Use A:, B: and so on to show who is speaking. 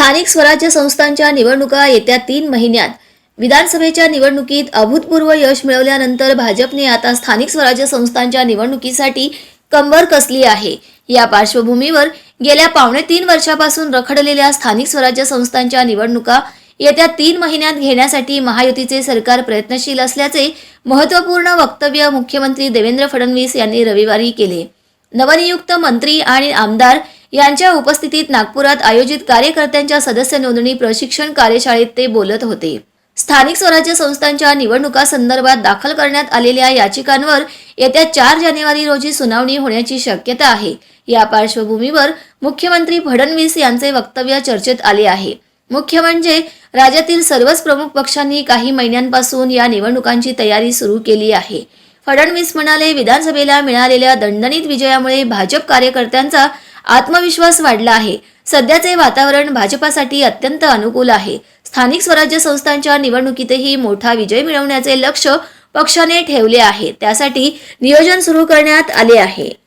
A: स्थानिक स्वराज्य संस्थांच्या निवडणुका येत्या तीन महिन्यात. विधानसभेच्या निवडणुकीत अभूतपूर्व यश मिळवल्यानंतर भाजपने आता स्थानिक स्वराज्य संस्थांच्या निवडणुकीसाठी कंबर कसली आहे? या पार्श्वभूमीवर गेल्या पावणे तीन वर्षापासून रखडलेल्या स्थानिक स्वराज्य संस्थांच्या निवडणुका येत्या तीन महिन्यात घेण्यासाठी महायुतीचे सरकार प्रयत्नशील असल्याचे महत्त्वपूर्ण वक्तव्य मुख्यमंत्री देवेंद्र फडणवीस यांनी रविवारी केले. नवनियुक्त मंत्री आणि आमदार यांच्या उपस्थितीत नागपुरात आयोजित कार्यकर्त्यांच्या सदस्य नोंदणी प्रशिक्षण कार्यशाळेत ते बोलत होते. स्थानिक स्वराज्य संस्थांच्या निवडणुका संदर्भात दाखल करण्यात आलेल्या याचिकांवर येत्या चार जानेवारी रोजी सुनावणी होण्याची शक्यता आहे. या पार्श्वभूमीवर मुख्यमंत्री फडणवीस यांचे वक्तव्य चर्चेत आले आहे. मुख्य म्हणजे राज्यातील सर्वच प्रमुख पक्षांनी काही महिन्यांपासून या निवडणुकांची तयारी सुरू केली आहे. फडणवीस म्हणाले विधानसभेला मिळालेल्या दणदणीत विजयामुळे भाजप कार्यकर्त्यांचा आत्मविश्वास वाढला आहे. सध्याचे वातावरण भाजपासाठी अत्यंत अनुकूल आहे. स्थानिक स्वराज्य संस्थांच्या निवडणुकीतही मोठा विजय मिळवण्याचे लक्ष पक्षाने ठेवले आहे. त्यासाठी नियोजन सुरू करण्यात आले आहे.